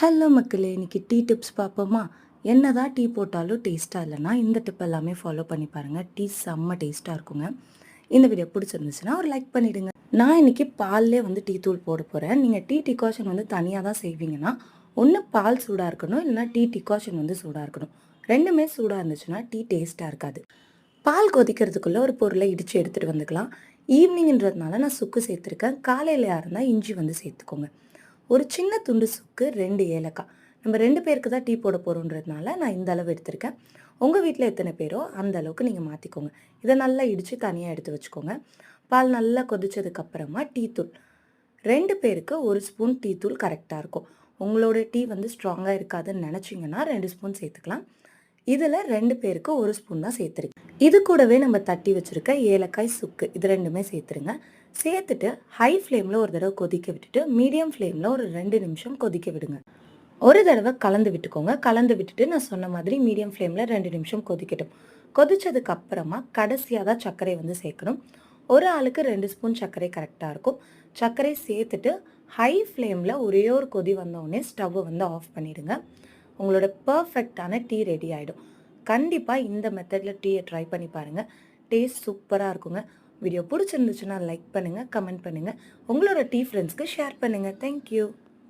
Hello மக்களே இன்னைக்கு tea tips பார்ப்போமா? என்னதான் டீ போட்டாலும் டேஸ்ட்டாக இல்லைன்னா இந்த டிப் எல்லாமே ஃபாலோ பண்ணி பாருங்கள் டீ செம்ம டேஸ்ட்டாக இருக்குங்க. இந்த வீடியோ பிடிச்சிருந்துச்சுன்னா ஒரு லைக் பண்ணிவிடுங்க நான் இன்னைக்கு பால்லே வந்து டீ தூள் போட போகிறேன் நீங்கள் டீ டிகாஷன் வந்து தனியாக தான் செய்வீங்கன்னா ஒன்று பால் சூடாக இருக்கணும் இல்லைன்னா டீ டிகாஷன் வந்து சூடாக இருக்கணும். ரெண்டுமே சூடாக இருந்துச்சுன்னா டீ டேஸ்ட்டாக இருக்காது. பால் கொதிக்கிறதுக்குள்ளே ஒரு பொருளை இடித்து எடுத்துகிட்டு வந்துக்கலாம். ஈவினிங்ன்றதுனால நான் சுக்கு சேர்த்துருக்கேன். காலையில் யாருந்தால் இஞ்சி வந்து சேர்த்துக்கோங்க. ஒரு சின்ன துண்டு சுக்கு ரெண்டு ஏலக்காய். நம்ம ரெண்டு பேருக்கு தான் டீ போட போகிறோன்றதுனால நான் இந்த அளவு எடுத்திருக்கேன். உங்கள் வீட்டில் எத்தனை பேரோ அந்த அளவுக்கு நீங்கள் மாற்றிக்கோங்க இதை நல்லா இடித்து தனியாக எடுத்து வச்சுக்கோங்க. பால் நல்லா கொதிச்சதுக்கப்புறமா டீ தூள். ரெண்டு பேருக்கு ஒரு ஸ்பூன் டீ தூள் கரெக்டாக இருக்கும். உங்களோட டீ வந்து ஸ்ட்ராங்காக இருக்காதுன்னு நினச்சிங்கன்னா ரெண்டு ஸ்பூன் சேர்த்துக்கலாம். இதில் ரெண்டு பேருக்கு ஒரு ஸ்பூன் தான் சேர்த்துருக்கு இது கூடவே நம்ம தட்டி வச்சுருக்க ஏலக்காய் சுக்கு இது ரெண்டுமே சேர்த்துருங்க. சேர்த்துட்டு ஹை ஃப்ளேமில் ஒரு தடவை கொதிக்க விட்டுட்டு மீடியம் ஃப்ளேமில் ஒரு ரெண்டு நிமிஷம் கொதிக்க விடுங்க. ஒரு தடவை கலந்து விட்டுக்கோங்க. கலந்து விட்டுட்டு நான் சொன்ன மாதிரி மீடியம் ஃப்ளேமில் ரெண்டு நிமிஷம் கொதிக்கட்டும். கொதிச்சதுக்கு அப்புறமா கடைசியாக தான் சர்க்கரை வந்து சேர்க்கணும். ஒரு ஆளுக்கு ரெண்டு ஸ்பூன் சர்க்கரை கரெக்டாக இருக்கும். சர்க்கரை சேர்த்துட்டு ஹை ஃப்ளேமில் ஒரே ஒரு கொதி வந்தோடனே ஸ்டவ்வை வந்து ஆஃப் பண்ணிவிடுங்க உங்களோட பர்ஃபெக்டான டீ ரெடி ஆகிடும் கண்டிப்பாக இந்த மெத்தடில் டீயை ட்ரை பண்ணி பாருங்கள் டேஸ்ட் சூப்பராக இருக்குங்க. வீடியோ பிடிச்சிருந்துச்சுன்னா லைக் பண்ணுங்கள் கமெண்ட் பண்ணுங்கள் உங்களோட டீ ஃப்ரெண்ட்ஸ்க்கு ஷேர் பண்ணுங்கள் தேங்க்யூ